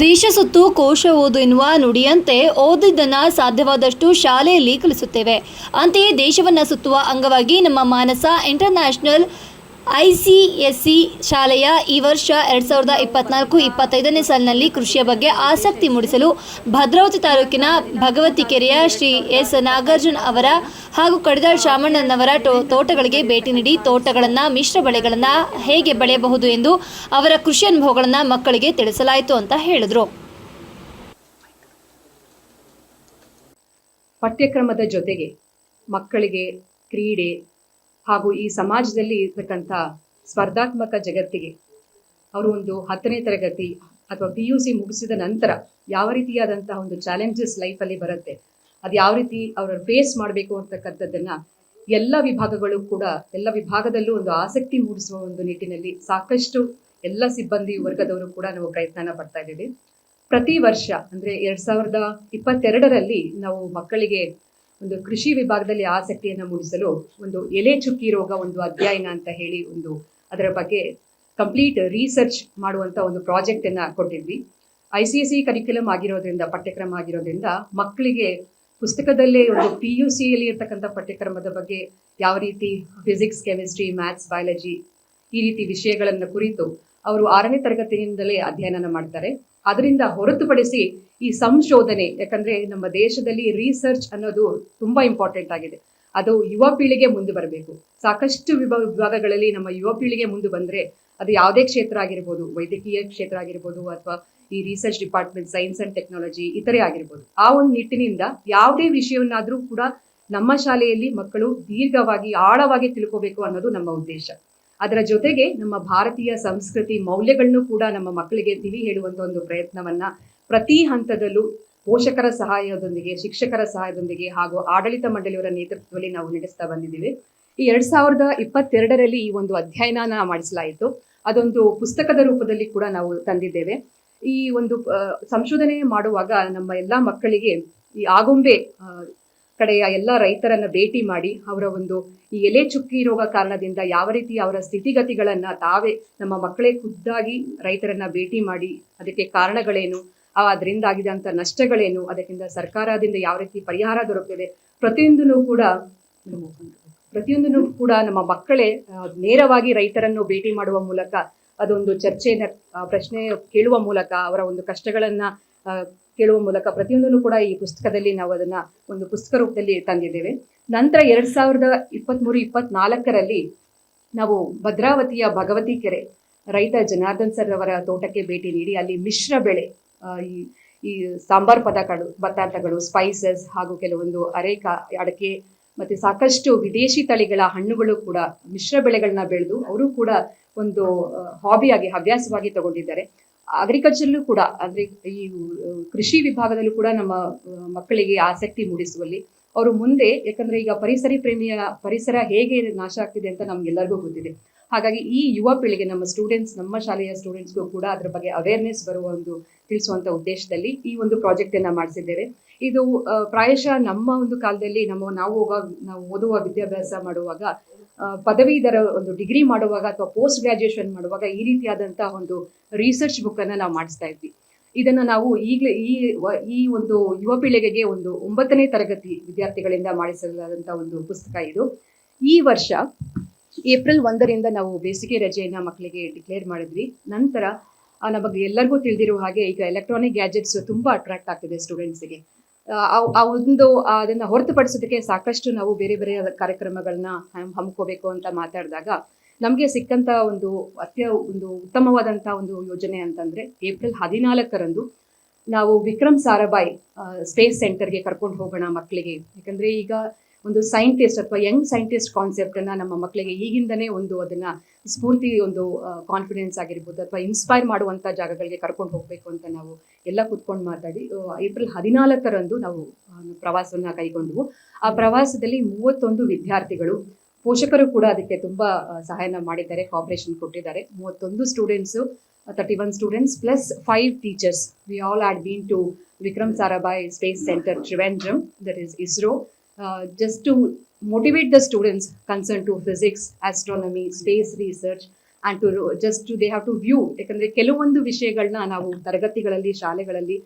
ದೇಶ ಸುತ್ತು ಕೋಶ ಓದು ಎನ್ನುವ ನುಡಿಯಂತೆ ಓದಿದ್ದನ್ನು ಸಾಧ್ಯವಾದಷ್ಟು ಶಾಲೆಯಲ್ಲಿ ಕಲಿಸುತ್ತೇವೆ. ಅಂತೆಯೇ ದೇಶವನ್ನು ಸುತ್ತುವ ಅಂಗವಾಗಿ ನಮ್ಮ ಮಾನಸ ಇಂಟರ್ನ್ಯಾಷನಲ್ ಐಸಿಎಸ್ಸಿ ಶಾಲೆಯ ಈ ವರ್ಷ ಎರಡು ಸಾವಿರದ ಇಪ್ಪತ್ನಾಲ್ಕು ಇಪ್ಪತ್ತೈದನೇ ಸಾಲಿನಲ್ಲಿ ಕೃಷಿಯ ಬಗ್ಗೆ ಆಸಕ್ತಿ ಮೂಡಿಸಲು ಭದ್ರಾವತಿ ತಾಲೂಕಿನ ಭಗವತಿ ಕೆರೆಯ ಶ್ರೀ ಎಸ್ ನಾಗಾರ್ಜುನ್ ಅವರ ಹಾಗೂ ಕಡಿದಾಳ್ ಶಾಮಣ್ಣನವರ ತೋಟಗಳಿಗೆ ಭೇಟಿ ನೀಡಿ ತೋಟಗಳನ್ನು, ಮಿಶ್ರ ಬೆಳೆಗಳನ್ನು ಹೇಗೆ ಬೆಳೆಯಬಹುದು ಎಂದು ಅವರ ಕೃಷಿ ಅನುಭವಗಳನ್ನು ಮಕ್ಕಳಿಗೆ ತಿಳಿಸಲಾಯಿತು ಅಂತ ಹೇಳಿದರು. ಪಠ್ಯಕ್ರಮದ ಜೊತೆಗೆ ಮಕ್ಕಳಿಗೆ ಕ್ರೀಡೆ ಹಾಗೂ ಈ ಸಮಾಜದಲ್ಲಿ ಇರ್ತಕ್ಕಂಥ ಸ್ಪರ್ಧಾತ್ಮಕ ಜಗತ್ತಿಗೆ ಅವರು ಒಂದು ಹತ್ತನೇ ತರಗತಿ ಅಥವಾ ಪಿ ಯು ಸಿ ಮುಗಿಸಿದ ನಂತರ ಯಾವ ರೀತಿಯಾದಂತಹ ಒಂದು ಚಾಲೆಂಜಸ್ ಲೈಫಲ್ಲಿ ಬರುತ್ತೆ, ಅದು ಯಾವ ರೀತಿ ಅವರು ಫೇಸ್ ಮಾಡಬೇಕು ಅಂತಕ್ಕಂಥದ್ದನ್ನ ಎಲ್ಲ ವಿಭಾಗಗಳು ಕೂಡ, ಎಲ್ಲ ವಿಭಾಗದಲ್ಲೂ ಒಂದು ಆಸಕ್ತಿ ಮೂಡಿಸುವ ಒಂದು ನಿಟ್ಟಿನಲ್ಲಿ ಸಾಕಷ್ಟು ಎಲ್ಲ ಸಿಬ್ಬಂದಿ ವರ್ಗದವರು ಕೂಡ ನಾವು ಪ್ರಯತ್ನನ ಪಡ್ತಾ ಇದ್ದೀವಿ. ಪ್ರತಿ ವರ್ಷ ಅಂದ್ರೆ ಎರಡ್ ಸಾವಿರದ ಇಪ್ಪತ್ತೆರಡರಲ್ಲಿ ನಾವು ಮಕ್ಕಳಿಗೆ ಒಂದು ಕೃಷಿ ವಿಭಾಗದಲ್ಲಿ ಆಸಕ್ತಿಯನ್ನು ಮೂಡಿಸಲು ಒಂದು ಎಲೆ ಚುಕ್ಕಿ ರೋಗ ಒಂದು ಅಧ್ಯಯನ ಅಂತ ಹೇಳಿ ಒಂದು ಅದರ ಬಗ್ಗೆ ಕಂಪ್ಲೀಟ್ ರಿಸರ್ಚ್ ಮಾಡುವಂತ ಒಂದು ಪ್ರಾಜೆಕ್ಟ್ ಅನ್ನ ಕೊಟ್ಟಿದ್ವಿ. I C S C curriculum ಆಗಿರೋದ್ರಿಂದ, ಪಠ್ಯಕ್ರಮ ಆಗಿರೋದ್ರಿಂದ ಮಕ್ಕಳಿಗೆ ಪುಸ್ತಕದಲ್ಲೇ ಒಂದು ಪಿ ಯು ಸಿಯಲ್ಲಿ ಇರ್ತಕ್ಕಂಥ ಪಠ್ಯಕ್ರಮದ ಬಗ್ಗೆ ಯಾವ ರೀತಿ ಫಿಸಿಕ್ಸ್ ಕೆಮಿಸ್ಟ್ರಿ ಮ್ಯಾಥ್ಸ್ ಬಯಾಲಜಿ ಈ ರೀತಿ ವಿಷಯಗಳನ್ನು ಕುರಿತು ಅವರು ಆರನೇ ತರಗತಿಯಿಂದಲೇ ಅಧ್ಯಯನ ಮಾಡ್ತಾರೆ. ಅದರಿಂದ ಹೊರತುಪಡಿಸಿ ಈ ಸಂಶೋಧನೆ, ಯಾಕಂದ್ರೆ ನಮ್ಮ ದೇಶದಲ್ಲಿ ರಿಸರ್ಚ್ ಅನ್ನೋದು ತುಂಬಾ ಇಂಪಾರ್ಟೆಂಟ್ ಆಗಿದೆ. ಅದು ಯುವ ಪೀಳಿಗೆ ಮುಂದೆ ಬರಬೇಕು. ಸಾಕಷ್ಟು ವಿಭಾಗ ವಿಭಾಗಗಳಲ್ಲಿ ನಮ್ಮ ಯುವ ಪೀಳಿಗೆ ಮುಂದೆ ಬಂದ್ರೆ ಅದು ಯಾವುದೇ ಕ್ಷೇತ್ರ ಆಗಿರ್ಬೋದು, ವೈದ್ಯಕೀಯ ಕ್ಷೇತ್ರ ಆಗಿರ್ಬೋದು ಅಥವಾ ಈ research department science and technology ಇತರೆ ಆಗಿರ್ಬೋದು. ಆ ಒಂದು ನಿಟ್ಟಿನಿಂದ ಯಾವುದೇ ವಿಷಯವನ್ನಾದ್ರೂ ಕೂಡ ನಮ್ಮ ಶಾಲೆಯಲ್ಲಿ ಮಕ್ಕಳು ದೀರ್ಘವಾಗಿ, ಆಳವಾಗಿ ತಿಳ್ಕೋಬೇಕು ಅನ್ನೋದು ನಮ್ಮ ಉದ್ದೇಶ. ಅದರ ಜೊತೆಗೆ ನಮ್ಮ ಭಾರತೀಯ ಸಂಸ್ಕೃತಿ ಮೌಲ್ಯಗಳನ್ನು ಕೂಡ ನಮ್ಮ ಮಕ್ಕಳಿಗೆ ತಿಳಿ ಹೇಳುವಂತ ಒಂದು ಪ್ರಯತ್ನವನ್ನ ಪ್ರತಿ ಹಂತದಲ್ಲೂ ಪೋಷಕರ ಸಹಾಯದೊಂದಿಗೆ, ಶಿಕ್ಷಕರ ಸಹಾಯದೊಂದಿಗೆ ಹಾಗೂ ಆಡಳಿತ ಮಂಡಳಿಯವರ ನೇತೃತ್ವದಲ್ಲಿ ನಾವು ನಡೆಸ್ತಾ ಬಂದಿದ್ದೀವಿ. ಈ ಎರಡ್ ಸಾವಿರದ ಇಪ್ಪತ್ತೆರಡರಲ್ಲಿ ಈ ಒಂದು ಅಧ್ಯಯನ ಮಾಡಿಸಲಾಯಿತು. ಅದೊಂದು ಪುಸ್ತಕದ ರೂಪದಲ್ಲಿ ಕೂಡ ನಾವು ತಂದಿದ್ದೇವೆ. ಈ ಒಂದು ಸಂಶೋಧನೆ ಮಾಡುವಾಗ ನಮ್ಮ ಎಲ್ಲ ಮಕ್ಕಳಿಗೆ ಈ ಆಗುಂಬೆ ಕಡೆಯ ಎಲ್ಲ ರೈತರನ್ನ ಭೇಟಿ ಮಾಡಿ ಅವರ ಒಂದು ಈ ಎಲೆ ಚುಕ್ಕಿ ರೋಗ ಕಾರಣದಿಂದ ಯಾವ ರೀತಿ ಅವರ ಸ್ಥಿತಿಗತಿಗಳನ್ನ ತಾವೇ ನಮ್ಮ ಮಕ್ಕಳೇ ಖುದ್ದಾಗಿ ರೈತರನ್ನ ಭೇಟಿ ಮಾಡಿ ಅದಕ್ಕೆ ಕಾರಣಗಳೇನು ಅದರಿಂದಾಗಿದಂಥ ನಷ್ಟಗಳೇನು ಅದಕ್ಕಿಂತ ಸರ್ಕಾರದಿಂದ ಯಾವ ರೀತಿ ಪರಿಹಾರ ದೊರಕಿದೆ ಪ್ರತಿಯೊಂದನ್ನು ಕೂಡ ಪ್ರತಿಯೊಂದನ್ನು ಕೂಡ ನಮ್ಮ ಮಕ್ಕಳೇ ನೇರವಾಗಿ ರೈತರನ್ನು ಭೇಟಿ ಮಾಡುವ ಮೂಲಕ ಅದೊಂದು ಚರ್ಚೆಯನ್ನ ಆ, ಪ್ರಶ್ನೆ ಕೇಳುವ ಮೂಲಕ ಅವರ ಒಂದು ಕಷ್ಟಗಳನ್ನ ಕೇಳುವ ಮೂಲಕ ಪ್ರತಿಯೊಂದನ್ನು ಕೂಡ ಈ ಪುಸ್ತಕದಲ್ಲಿ ನಾವು ಅದನ್ನ ಒಂದು ಪುಸ್ತಕ ರೂಪದಲ್ಲಿ ತಂದಿದ್ದೇವೆ. ನಂತರ ಎರಡ್ ಸಾವಿರದ ಇಪ್ಪತ್ಮೂರು, ಇಪ್ಪತ್ನಾಲ್ಕರಲ್ಲಿ ನಾವು ಭದ್ರಾವತಿಯ ಭಗವತಿ ಕೆರೆ, ರೈತ ಜನಾರ್ದನ್ ಸರ್ ಅವರ ತೋಟಕ್ಕೆ ಭೇಟಿ ನೀಡಿ, ಅಲ್ಲಿ ಮಿಶ್ರ ಬೆಳೆ ಈ ಈ ಸಾಂಬಾರ್ ಪದಾರ್ಥಗಳು ಪದಾರ್ಥಗಳು ಸ್ಪೈಸಸ್ ಹಾಗೂ ಕೆಲವೊಂದು ಅರೇಕ, ಅಡಕೆ ಮತ್ತೆ ಸಾಕಷ್ಟು ವಿದೇಶಿ ತಳಿಗಳ ಹಣ್ಣುಗಳು ಕೂಡ ಮಿಶ್ರ ಬೆಳೆಗಳನ್ನ ಬೆಳೆದು, ಅವರು ಕೂಡ ಒಂದು ಹಾಬಿಯಾಗಿ ಹವ್ಯಾಸವಾಗಿ ತಗೊಂಡಿದ್ದಾರೆ. ಅಗ್ರಿಕಲ್ಚರ್ಲು ಕೂಡ, ಅಂದ್ರೆ ಈ ಕೃಷಿ ವಿಭಾಗದಲ್ಲೂ ಕೂಡ ನಮ್ಮ ಮಕ್ಕಳಿಗೆ ಆಸಕ್ತಿ ಮೂಡಿಸುವಲ್ಲಿ ಅವರು ಮುಂದೆ, ಯಾಕಂದ್ರೆ ಈಗ ಪರಿಸರ ಪ್ರೇಮಿಯ ಪರಿಸರ ಹೇಗೆ ನಾಶ ಆಗ್ತಿದೆ ಅಂತ ನಮ್ಗೆಲ್ಲರಿಗೂ ಗೊತ್ತಿದೆ. ಹಾಗಾಗಿ ಈ ಯುವ ಪೀಳಿಗೆ, ನಮ್ಮ ಸ್ಟೂಡೆಂಟ್ಸ್ ನಮ್ಮ ಶಾಲೆಯ ಸ್ಟೂಡೆಂಟ್ಸ್ಗೂ ಕೂಡ ಅದರ ಬಗ್ಗೆ ಅವೇರ್ನೆಸ್ ಬರುವ ಒಂದು ತಿಳಿಸುವಂತ ಉದ್ದೇಶದಲ್ಲಿ ಈ ಒಂದು ಪ್ರಾಜೆಕ್ಟ್ ಅನ್ನ ಮಾಡಿಸಿದ್ದೇವೆ. ಇದು ಪ್ರಾಯಶಃ ನಮ್ಮ ಒಂದು ಕಾಲದಲ್ಲಿ ನಮ್ಮ, ನಾವು ಹೋಗ ನಾವು ಓದುವ ವಿದ್ಯಾಭ್ಯಾಸ ಮಾಡುವಾಗ ಪದವೀಧರ ಒಂದು ಡಿಗ್ರಿ ಮಾಡುವಾಗ ಅಥವಾ ಪೋಸ್ಟ್ ಗ್ರಾಜುಯೇಷನ್ ಮಾಡುವಾಗ ಈ ರೀತಿಯಾದಂಥ ಒಂದು ರಿಸರ್ಚ್ ಬುಕ್ ಅನ್ನ ನಾವು ಮಾಡಿಸ್ತಾ ಇದ್ವಿ. ಇದನ್ನ ನಾವು ಈಗಲೇ, ಈ ಈ ಒಂದು ಯುವ ಪೀಳಿಗೆಗೆ ಒಂದು ಒಂಬತ್ತನೇ ತರಗತಿ ವಿದ್ಯಾರ್ಥಿಗಳಿಂದ ಮಾಡಿಸಲಾದಂಥ ಒಂದು ಪುಸ್ತಕ ಇದು. ಈ ವರ್ಷ ಏಪ್ರಿಲ್ ಒಂದರಿಂದ ನಾವು ಬೇಸಿಗೆ ರಜೆಯನ್ನ ಮಕ್ಕಳಿಗೆ ಡಿಕ್ಲೇರ್ ಮಾಡಿದ್ವಿ. ನಂತರ ನಮಗೆ ಎಲ್ಲರಿಗೂ ತಿಳಿದಿರುವ ಹಾಗೆ ಈಗ ಎಲೆಕ್ಟ್ರಾನಿಕ್ ಗ್ಯಾಜೆಟ್ಸ್ ತುಂಬಾ ಅಟ್ರಾಕ್ಟ್ ಆಗ್ತಿದೆ ಸ್ಟೂಡೆಂಟ್ಸ್ಗೆ ಆ ಒಂದು ಅದನ್ನು ಹೊರತುಪಡಿಸೋದಕ್ಕೆ ಸಾಕಷ್ಟು ನಾವು ಬೇರೆ ಬೇರೆ ಕಾರ್ಯಕ್ರಮಗಳನ್ನ ಹಮ್- ಹಮ್ಮಿಕೋಬೇಕು ಅಂತ ಮಾತಾಡಿದಾಗ ನಮಗೆ ಸಿಕ್ಕಂತ ಒಂದು ಅತ್ಯ, ಒಂದು ಉತ್ತಮವಾದಂಥ ಒಂದು ಯೋಜನೆ ಅಂತಂದ್ರೆ ಏಪ್ರಿಲ್ ಹದಿನಾಲ್ಕರಂದು ನಾವು ವಿಕ್ರಮ್ ಸಾರಾಭಾಯ್ ಸ್ಪೇಸ್ ಸೆಂಟರ್ಗೆ ಕರ್ಕೊಂಡು ಹೋಗೋಣ ಮಕ್ಕಳಿಗೆ ಯಾಕಂದ್ರೆ ಈಗ ಒಂದು ಸೈಂಟಿಸ್ಟ್ ಅಥವಾ ಯಂಗ್ ಸೈಂಟಿಸ್ಟ್ ಕಾನ್ಸೆಪ್ಟ್ ಅನ್ನ ನಮ್ಮ ಮಕ್ಕಳಿಗೆ ಈಗಿಂದನೇ ಒಂದು ಅದನ್ನ ಸ್ಫೂರ್ತಿ ಒಂದು ಕಾನ್ಫಿಡೆನ್ಸ್ ಆಗಿರ್ಬೋದು ಅಥವಾ ಇನ್ಸ್ಪೈರ್ ಮಾಡುವಂತ ಜಾಗಗಳಿಗೆ ಕರ್ಕೊಂಡು ಹೋಗ್ಬೇಕು ಅಂತ ನಾವು ಎಲ್ಲ ಕುತ್ಕೊಂಡು ಮಾತಾಡಿ ಏಪ್ರಿಲ್ ಹದಿನಾಲ್ಕರಂದು ನಾವು ಪ್ರವಾಸವನ್ನ ಕೈಗೊಂಡ್ವು. ಆ ಪ್ರವಾಸದಲ್ಲಿ ಮೂವತ್ತೊಂದು ವಿದ್ಯಾರ್ಥಿಗಳು, ಪೋಷಕರು ಕೂಡ ಅದಕ್ಕೆ ತುಂಬಾ ಸಹಾಯನ ಮಾಡಿದ್ದಾರೆ ಕಾಪರೇಷನ್ ಕೊಟ್ಟಿದ್ದಾರೆ. ಮೂವತ್ತೊಂದು students thirty one students plus five teachers we all had been to Vikram Sarabhai space centre Trivandrum that is ISRO just to motivate the students concerned to physics, astronomy, space research, and to just they have to view ಯಾಕಂದರೆ ಕೆಲವೊಂದು ವಿಷಯಗಳನ್ನ ನಾವು ತರಗತಿಗಳಲ್ಲಿ ಶಾಲೆಗಳಲ್ಲಿ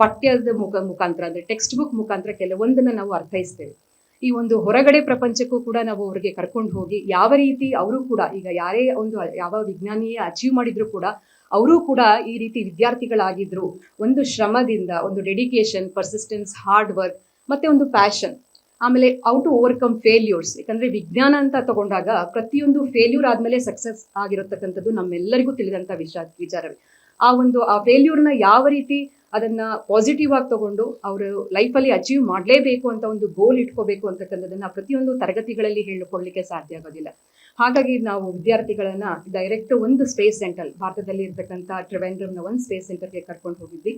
ಪಠ್ಯದ ಮುಖ ಮುಖಾಂತರ ಅಂದರೆ ಟೆಕ್ಸ್ಟ್ ಬುಕ್ ಮುಖಾಂತರ ಕೆಲವೊಂದನ್ನು ನಾವು ಅರ್ಥೈಸ್ತೇವೆ. ಈ ಒಂದು ಹೊರಗಡೆ ಪ್ರಪಂಚಕ್ಕೂ ಕೂಡ ನಾವು ಅವ್ರಿಗೆ ಕರ್ಕೊಂಡು ಹೋಗಿ ಯಾವ ರೀತಿ ಅವರು ಕೂಡ ಈಗ ಯಾರೇ ಒಂದು ಯಾವ ವಿಜ್ಞಾನಿಯೇ ಅಚೀವ್ ಮಾಡಿದ್ರು ಕೂಡ ಅವರು ಕೂಡ ಈ ರೀತಿ ವಿದ್ಯಾರ್ಥಿಗಳಾಗಿದ್ರು ಒಂದು ಶ್ರಮದಿಂದ ಒಂದು ಡೆಡಿಕೇಶನ್ ಪರ್ಸಿಸ್ಟೆನ್ಸ್ ಹಾರ್ಡ್ ವರ್ಕ್ ಮತ್ತೆ ಒಂದು ಪ್ಯಾಷನ್ ಆಮೇಲೆ ಔ ಟು ಓವರ್ಕಮ್ ಫೇಲ್ಯೂರ್ಸ್, ಯಾಕಂದ್ರೆ ವಿಜ್ಞಾನ ಅಂತ ತಗೊಂಡಾಗ ಪ್ರತಿಯೊಂದು ಫೇಲ್ಯೂರ್ ಆದಮೇಲೆ ಸಕ್ಸಸ್ ಆಗಿರತಕ್ಕಂಥದ್ದು ನಮ್ಮೆಲ್ಲರಿಗೂ ತಿಳಿದಂಥ ವಿಚಾರ ವಿಚಾರವೇ. ಆ ಒಂದು, ಆ ಫೇಲ್ಯೂರ್ನ ಯಾವ ರೀತಿ ಅದನ್ನ ಪಾಸಿಟಿವ್ ಆಗಿ ತಗೊಂಡು ಅವರು ಲೈಫಲ್ಲಿ ಅಚೀವ್ ಮಾಡಲೇಬೇಕು ಅಂತ ಒಂದು ಗೋಲ್ ಇಟ್ಕೋಬೇಕು ಅಂತಕ್ಕಂಥದ್ದನ್ನ ಪ್ರತಿಯೊಂದು ತರಗತಿಗಳಲ್ಲಿ ಹೇಳಿಕೊಳ್ಳಲಿಕ್ಕೆ ಸಾಧ್ಯ ಆಗೋದಿಲ್ಲ. ಹಾಗಾಗಿ ನಾವು ವಿದ್ಯಾರ್ಥಿಗಳನ್ನ ಡೈರೆಕ್ಟ್ ಒಂದು ಸ್ಪೇಸ್ ಸೆಂಟರ್ ಭಾರತದಲ್ಲಿ ಇರತಕ್ಕಂಥ ಟ್ರಿವೆಂಡ್ರಮ್ನ ಒಂದು ಸ್ಪೇಸ್ ಸೆಂಟರ್ಗೆ ಕರ್ಕೊಂಡು ಹೋಗಿದ್ವಿ.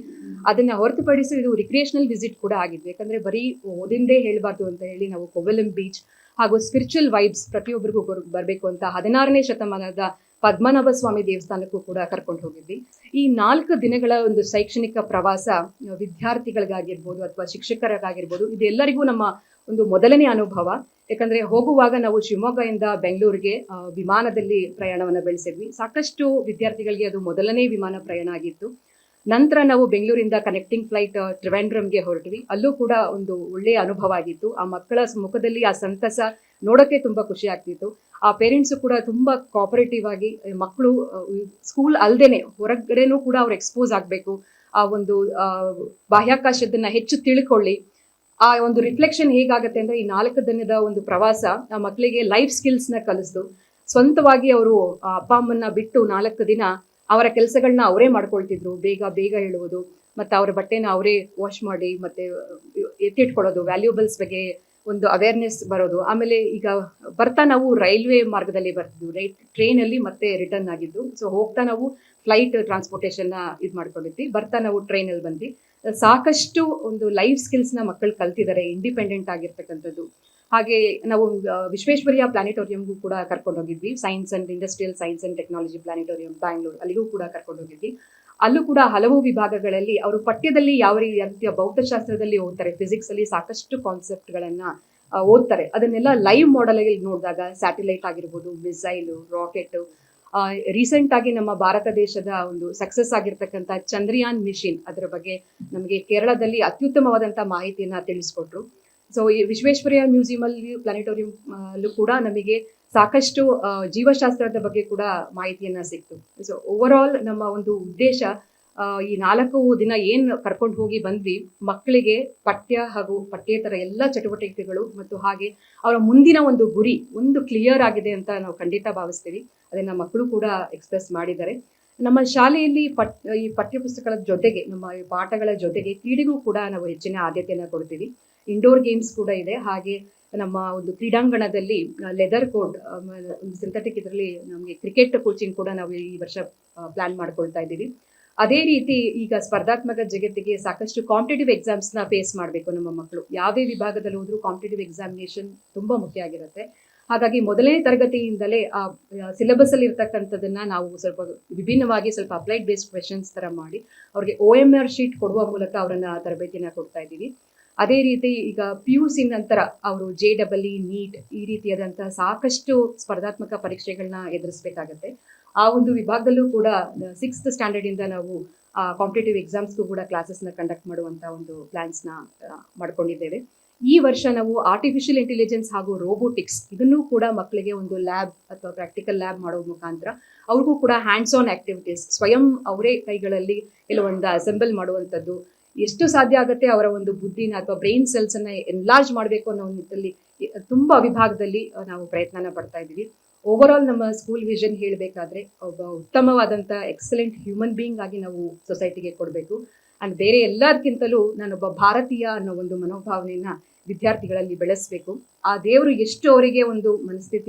ಅದನ್ನ ಹೊರತುಪಡಿಸಿ ಇದು ರಿಕ್ರಿಯೇಷನಲ್ ವಿಸಿಟ್ ಕೂಡ ಆಗಿದ್ವಿ. ಯಾಕಂದ್ರೆ ಬರೀ ಓದಿಂದೇ ಹೇಳಬಾರ್ದು ಅಂತ ಹೇಳಿ ನಾವು ಕೊವೆಲಂ ಬೀಚ್ ಹಾಗೂ ಸ್ಪಿರಿಚುವಲ್ ವೈಬ್ಸ್ ಪ್ರತಿಯೊಬ್ಬರಿಗೂ ಬರಬೇಕು ಅಂತ ಹದಿನಾರನೇ ಶತಮಾನದ ಪದ್ಮನಾಭ ಸ್ವಾಮಿ ದೇವಸ್ಥಾನಕ್ಕೂ ಕೂಡ ಕರ್ಕೊಂಡು ಹೋಗಿದ್ವಿ. ಈ ನಾಲ್ಕು ದಿನಗಳ ಒಂದು ಶೈಕ್ಷಣಿಕ ಪ್ರವಾಸ ವಿದ್ಯಾರ್ಥಿಗಳಿಗಾಗಿರ್ಬೋದು ಅಥವಾ ಶಿಕ್ಷಕರಿಗಾಗಿರ್ಬೋದು, ಇದೆಲ್ಲರಿಗೂ ನಮ್ಮ ಒಂದು ಮೊದಲನೇ ಅನುಭವ. ಯಾಕಂದ್ರೆ ಹೋಗುವಾಗ ನಾವು ಶಿವಮೊಗ್ಗದಿಂದ ಬೆಂಗಳೂರಿಗೆ ವಿಮಾನದಲ್ಲಿ ಪ್ರಯಾಣವನ್ನು ಬೆಳೆಸಿದ್ವಿ. ಸಾಕಷ್ಟು ವಿದ್ಯಾರ್ಥಿಗಳಿಗೆ ಅದು ಮೊದಲನೇ ವಿಮಾನ ಪ್ರಯಾಣ ಆಗಿತ್ತು. ನಂತರ ನಾವು ಬೆಂಗಳೂರಿಂದ ಕನೆಕ್ಟಿಂಗ್ ಫ್ಲೈಟ್ ತ್ರಿವೆಂಡ್ರಮ್ಗೆ ಹೊರಟ್ವಿ. ಅಲ್ಲೂ ಕೂಡ ಒಂದು ಒಳ್ಳೆಯ ಅನುಭವ ಆಗಿತ್ತು. ಆ ಮಕ್ಕಳ ಮುಖದಲ್ಲಿ ಆ ಸಂತಸ ನೋಡೋಕ್ಕೆ ತುಂಬಾ ಖುಷಿ ಆಗ್ತಿತ್ತು. ಆ ಪೇರೆಂಟ್ಸು ಕೂಡ ತುಂಬಾ ಕೋಪರೇಟಿವ್ ಆಗಿ ಮಕ್ಕಳು ಸ್ಕೂಲ್ ಅಲ್ಲದೇನೆ ಹೊರಗಡೆನೂ ಕೂಡ ಅವ್ರು ಎಕ್ಸ್ಪೋಸ್ ಆಗಬೇಕು. ಆ ಒಂದು ಬಾಹ್ಯಾಕಾಶದನ್ನ ಹೆಚ್ಚು ತಿಳ್ಕೊಳ್ಳಿ. ಆ ಒಂದು ರಿಫ್ಲೆಕ್ಷನ್ ಹೇಗಾಗುತ್ತೆ ಅಂದರೆ, ಈ ನಾಲ್ಕು ದಿನದ ಒಂದು ಪ್ರವಾಸ ಆ ಮಕ್ಕಳಿಗೆ ಲೈಫ್ ಸ್ಕಿಲ್ಸ್ನ ಕಲಿಸ್ದು. ಸ್ವಂತವಾಗಿ ಅವರು ಅಪ್ಪ, ಅಮ್ಮನ್ನ ಬಿಟ್ಟು ನಾಲ್ಕು ದಿನ ಅವರ ಕೆಲಸಗಳನ್ನ ಅವರೇ ಮಾಡ್ಕೊಳ್ತಿದ್ರು. ಬೇಗ ಬೇಗ ಹೇಳುವುದು, ಮತ್ತೆ ಅವರ ಬಟ್ಟೆನ ಅವರೇ ವಾಶ್ ಮಾಡಿ, ಮತ್ತೆ ಎತ್ತಿಟ್ಕೊಳ್ಳೋದು ವ್ಯಾಲ್ಯೂಬಲ್ಸ್ ಬಗ್ಗೆ ಒಂದು ಅವೇರ್ನೆಸ್ ಬರೋದು. ಆಮೇಲೆ ಈಗ ಬರ್ತಾ ನಾವು ರೈಲ್ವೆ ಮಾರ್ಗದಲ್ಲಿ ಬರ್ತಿದ್ವು. ರೈಟ್ ಟ್ರೈನಲ್ಲಿ ಮತ್ತೆ ರಿಟರ್ನ್ ಆಗಿದ್ದು. ಸೊ ಹೋಗ್ತಾ ನಾವು ಫ್ಲೈಟ್ ಟ್ರಾನ್ಸ್ಪೋರ್ಟೇಷನ್ನ ಇದು ಮಾಡ್ಕೊಂಡಿದ್ವಿ. ಬರ್ತಾ ನಾವು ಟ್ರೈನಲ್ಲಿ ಬಂದ್ವಿ. ಸಾಕಷ್ಟು ಒಂದು ಲೈಫ್ ಸ್ಕಿಲ್ಸ್ನ ಮಕ್ಕಳು ಕಲ್ತಿದ್ದಾರೆ. ಇಂಡಿಪೆಂಡೆಂಟ್ ಆಗಿರ್ತಕ್ಕಂಥದ್ದು. ಹಾಗೆ ನಾವು ವಿಶ್ವೇಶ್ವರಿಯ ವಿಶ್ವೇಶ್ವರಯ್ಯ ಪ್ಲಾನೆಟೋರಿಯಂಗೂ ಕೂಡ ಕರ್ಕೊಂಡು ಹೋಗಿದ್ವಿ. Science and industrial science and technology planetarium Bangalore ಅಲ್ಲಿಗೂ ಕೂಡ ಕರ್ಕೊಂಡು ಹೋಗಿದ್ವಿ. ಅಲ್ಲೂ ಕೂಡ ಹಲವು ವಿಭಾಗಗಳಲ್ಲಿ ಅವರು ಪಠ್ಯದಲ್ಲಿ ಯಾವ ರೀತಿಯ ಭೌತಶಾಸ್ತ್ರದಲ್ಲಿ ಓದ್ತಾರೆ ಫಿಸಿಕ್ಸ್ ಅಲ್ಲಿ ಸಾಕಷ್ಟು ಕಾನ್ಸೆಪ್ಟ್ಗಳನ್ನ ಗಳನ್ನ ಓದ್ತಾರೆ. ಅದನ್ನೆಲ್ಲ ಲೈವ್ ಮಾಡೆಲ್ ನೋಡಿದಾಗ ಸ್ಯಾಟಲೈಟ್ ಆಗಿರ್ಬೋದು ಮಿಸೈಲು ರಾಕೆಟ್ ರೀಸೆಂಟ್ ಆಗಿ ನಮ್ಮ ಭಾರತ ದೇಶದ ಒಂದು ಸಕ್ಸಸ್ ಆಗಿರ್ತಕ್ಕಂಥ ಚಂದ್ರಯಾನ್ ಮಿಷಿನ್ ಅದರ ಬಗ್ಗೆ ನಮಗೆ ಕೇರಳದಲ್ಲಿ ಅತ್ಯುತ್ತಮವಾದಂಥ ಮಾಹಿತಿಯನ್ನ ತಿಳಿಸ್ಕೊಟ್ರು. ಸೊ ಈ ವಿಶ್ವೇಶ್ವರಯ್ಯ ಮ್ಯೂಸಿಯಂ ಅಲ್ಲಿ ಪ್ಲಾನೆಟೋರಿಯಂ ಅಲ್ಲೂ ಕೂಡ ನಮಗೆ ಸಾಕಷ್ಟು ಜೀವಶಾಸ್ತ್ರದ ಬಗ್ಗೆ ಕೂಡ ಮಾಹಿತಿಯನ್ನ ಸಿಕ್ತು. ಸೊ ಓವರ್ ಆಲ್ ನಮ್ಮ ಒಂದು ಉದ್ದೇಶ ಈ ನಾಲ್ಕು ದಿನ ಏನ್ ಕರ್ಕೊಂಡು ಹೋಗಿ ಬಂದ್ವಿ ಮಕ್ಕಳಿಗೆ ಪಠ್ಯ ಹಾಗೂ ಪಠ್ಯೇತರ ಎಲ್ಲ ಚಟುವಟಿಕೆಗಳು ಮತ್ತು ಹಾಗೆ ಅವರ ಮುಂದಿನ ಒಂದು ಗುರಿ, ಒಂದು ಕ್ಲಿಯರ್ ಆಗಿದೆ ಅಂತ ನಾವು ಖಂಡಿತ ಭಾವಿಸ್ತೀವಿ. ಅದನ್ನ ಮಕ್ಕಳು ಕೂಡ ಎಕ್ಸ್ಪ್ರೆಸ್ ಮಾಡಿದ್ದಾರೆ. ನಮ್ಮ ಶಾಲೆಯಲ್ಲಿ ಈ ಪಠ್ಯಪುಸ್ತಕಗಳ ಜೊತೆಗೆ, ನಮ್ಮ ಪಾಠಗಳ ಜೊತೆಗೆ ಕ್ರೀಡೆಗೂ ಕೂಡ ನಾವು ಹೆಚ್ಚಿನ ಆದ್ಯತೆಯನ್ನು ಕೊಡ್ತೀವಿ. ಇಂಡೋರ್ ಗೇಮ್ಸ್ ಕೂಡ ಇದೆ. ಹಾಗೆ ನಮ್ಮ ಒಂದು ಕ್ರೀಡಾಂಗಣದಲ್ಲಿ ಲೆದರ್ ಕೋಡ್ ಸಿಂಥೆಟಿಕ್ ಇದರಲ್ಲಿ ನಮಗೆ ಕ್ರಿಕೆಟ್ ಕೋಚಿಂಗ್ ಕೂಡ ನಾವು ಈ ವರ್ಷ ಪ್ಲಾನ್ ಮಾಡ್ಕೊಳ್ತಾ ಇದ್ದೀವಿ. ಅದೇ ರೀತಿ ಈಗ ಸ್ಪರ್ಧಾತ್ಮಕ ಜಗತ್ತಿಗೆ ಸಾಕಷ್ಟು ಕಾಂಪಿಟೇಟಿವ್ ಎಕ್ಸಾಮ್ಸ್ನ ಫೇಸ್ ಮಾಡಬೇಕು ನಮ್ಮ ಮಕ್ಕಳು. ಯಾವುದೇ ವಿಭಾಗದಲ್ಲಿ ಹೋದ್ರು ಕಾಂಪಿಟೇಟಿವ್ ಎಕ್ಸಾಮಿನೇಷನ್ ತುಂಬ ಮುಖ್ಯ ಆಗಿರುತ್ತೆ. ಹಾಗಾಗಿ ಮೊದಲನೇ ತರಗತಿಯಿಂದಲೇ, ಆ ಸಿಲೆಬಸ್ ಅಲ್ಲಿ ಇರ್ತಕ್ಕಂಥದ್ದನ್ನ ನಾವು ಸ್ವಲ್ಪ ವಿಭಿನ್ನವಾಗಿ ಸ್ವಲ್ಪ ಅಪ್ಲೈಡ್ ಬೇಸ್ಡ್ ಕ್ವೆಶನ್ಸ್ ತರ ಮಾಡಿ, ಅವ್ರಿಗೆ ಒ ಎಂ ಆರ್ ಶೀಟ್ ಕೊಡುವ ಮೂಲಕ ಅವರನ್ನು ತರಬೇತಿನ ಕೊಡ್ತಾ ಇದ್ದೀವಿ. ಅದೇ ರೀತಿ ಈಗ ಪಿ ಯು ಸಿ ನಂತರ ಅವರು ಜೆ ಡಬಲ್ ಇ ನೀಟ್ ಈ ರೀತಿಯಾದಂತಹ ಸಾಕಷ್ಟು ಸ್ಪರ್ಧಾತ್ಮಕ ಪರೀಕ್ಷೆಗಳನ್ನ ಎದುರಿಸಬೇಕಾಗತ್ತೆ. ಆ ಒಂದು ವಿಭಾಗದಲ್ಲೂ ಕೂಡ ಸಿಕ್ಸ್ತ್ ಸ್ಟ್ಯಾಂಡರ್ಡ್ ಇಂದ ನಾವು ಕಾಂಪಿಟೇಟಿವ್ ಎಕ್ಸಾಮ್ಸ್ಗೂ ಕೂಡ ಕ್ಲಾಸಸ್ನ ಕಂಡಕ್ಟ್ ಮಾಡುವಂತ ಒಂದು ಪ್ಲಾನ್ಸ್ನ ಮಾಡ್ಕೊಂಡಿದ್ದೇವೆ. ಈ ವರ್ಷ ನಾವು ಆರ್ಟಿಫಿಷಿಯಲ್ ಇಂಟೆಲಿಜೆನ್ಸ್ ಹಾಗೂ ರೋಬೋಟಿಕ್ಸ್ ಇದನ್ನೂ ಕೂಡ ಮಕ್ಕಳಿಗೆ ಒಂದು ಲ್ಯಾಬ್ ಅಥವಾ ಪ್ರಾಕ್ಟಿಕಲ್ ಲ್ಯಾಬ್ ಮಾಡೋ ಮುಖಾಂತರ ಅವ್ರಿಗೂ ಕೂಡ ಹ್ಯಾಂಡ್ಸ್ ಆನ್ ಆಕ್ಟಿವಿಟೀಸ್ ಸ್ವಯಂ ಅವರೇ ಕೈಗಳಲ್ಲಿ ಕೆಲವೊಂದು ಅಸೆಂಬಲ್ ಮಾಡುವಂಥದ್ದು ಎಷ್ಟು ಸಾಧ್ಯ ಆಗುತ್ತೆ ಅವರ ಒಂದು ಬುದ್ಧಿನ ಅಥವಾ ಬ್ರೈನ್ ಸೆಲ್ಸ್ ಅನ್ನ ಎನ್ಲಾರ್ಜ್ ಮಾಡಬೇಕು ಅನ್ನೋ ನಿಟ್ಟಿನಲ್ಲಿ ತುಂಬಾ ವಿಭಾಗದಲ್ಲಿ ನಾವು ಪ್ರಯತ್ನನ ಪಡ್ತಾ ಇದ್ದೀವಿ. ಓವರ್ ಆಲ್ ನಮ್ಮ ಸ್ಕೂಲ್ ವಿಷನ್ ಹೇಳಬೇಕಾದ್ರೆ ಒಬ್ಬ ಉತ್ತಮವಾದಂಥ ಎಕ್ಸಲೆಂಟ್ ಹ್ಯೂಮನ್ ಬೀಯಿಂಗ್ ಆಗಿ ನಾವು ಸೊಸೈಟಿಗೆ ಕೊಡಬೇಕು. ಅಂಡ್ ಬೇರೆ ಎಲ್ಲದಕ್ಕಿಂತಲೂ ನಾನೊಬ್ಬ ಭಾರತೀಯ ಅನ್ನೋ ಒಂದು ಮನೋಭಾವನೆಯನ್ನ ವಿದ್ಯಾರ್ಥಿಗಳಲ್ಲಿ ಬೆಳೆಸಬೇಕು. ಆ ದೇವರು ಎಷ್ಟು ಅವರಿಗೆ ಒಂದು ಮನಸ್ಥಿತಿ